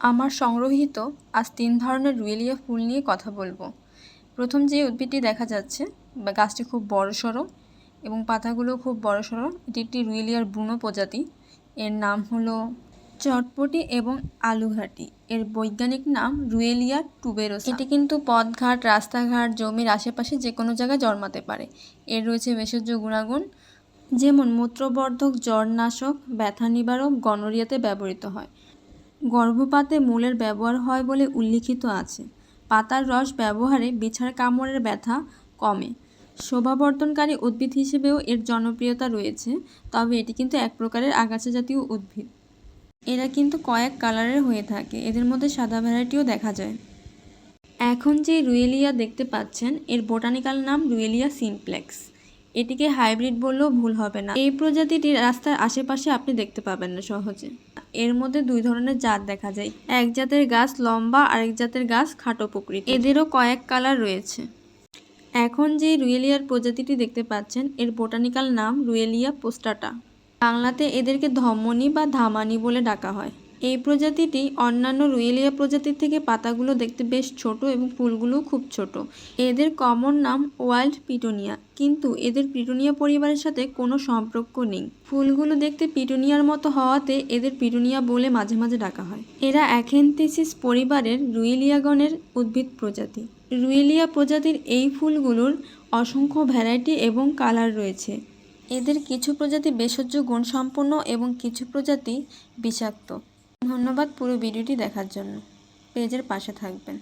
আমার সংগ্রহীত আজ তিন ধরনের রুয়েলিয়া ফুল নিয়ে কথা বলব। প্রথম যে উদ্ভিদটি দেখা যাচ্ছে, বা গাছটি খুব বড়সড় এবং পাতাগুলো খুব বড়সড় এটি একটি রুয়েলিয়ার বুনো প্রজাতি। এর নাম হলো চটপটি এবং আলুঘাটি। এর বৈজ্ঞানিক নাম রুয়েলিয়া টুবেরোসা। এটি কিন্তু পথঘাট, রাস্তাঘাট, জমির আশেপাশে যে কোনো জায়গায় জন্মাতে পারে। এর রয়েছে ভেষজ গুণাগুণ, যেমন মূত্রবর্ধক, জ্বরনাশক, ব্যথা নিবারক, গনোরিয়াতে ব্যবহৃত হয়। গর্ভপাতে মূলের ব্যবহার হয় বলে উল্লিখিত আছে। পাতার রস ব্যবহারে বিছার কামড়ের ব্যথা কমে। শোভাবর্ধনকারী উদ্ভিদ হিসেবেও এর জনপ্রিয়তা রয়েছে, তবে এটি কিন্তু এক প্রকারের আগাছা জাতীয় উদ্ভিদ। এরা কিন্তু কয়েক কালারের হয়ে থাকে, এদের মধ্যে সাদা ভ্যারাইটিও দেখা যায়। এখন যে রুয়েলিয়া দেখতে পাচ্ছেন, এর বোটানিক্যাল নাম রুয়েলিয়া সিমপ্লেক্স। এটিকে হাইব্রিড বললেও ভুল হবে না। এই প্রজাতিটি রাস্তার আশেপাশে আপনি দেখতে পাবেন না সহজে। এর মধ্যে দুই ধরনের জাত দেখা যায়। এক জাতের গাছ লম্বা, আরেক জাতের গাছ খাটো প্রকৃতি এদেরও কয়েক কালার রয়েছে। এখন যে রুয়েলিয়ার প্রজাতিটি দেখতে পাচ্ছেন, এর বোটানিক্যাল নাম রুয়েলিয়া পোস্টাটা। বাংলাতে এদেরকে ধমনী বা ধামানি বলে ডাকা হয়। এই প্রজাতিটি অন্যান্য রুয়েলিয়া প্রজাতির থেকে পাতাগুলো দেখতে বেশ ছোট এবং ফুলগুলোও খুব ছোট। এদের কমন নাম ওয়াইল্ড পিটোনিয়া, কিন্তু এদের পিটোনিয়া পরিবারের সাথে কোনো সম্পর্ক নেই। ফুলগুলো দেখতে পিটোনিয়ার মতো হওয়াতে এদের পিটোনিয়া বলে মাঝে মাঝে ডাকা হয়। এরা অ্যাখেন্থেসিস পরিবারের রুয়েলিয়াগণের উদ্ভিদ প্রজাতি। রুয়েলিয়া প্রজাতির এই ফুলগুলোর অসংখ্য ভ্যারাইটি এবং কালার রয়েছে। এদের কিছু প্রজাতি ভেষজ, গুণসম্পন্ন এবং কিছু প্রজাতি বিষাক্ত। ধন্যবাদ পুরো ভিডিওটি দেখার জন্য। পেজের পাশে থাকবেন।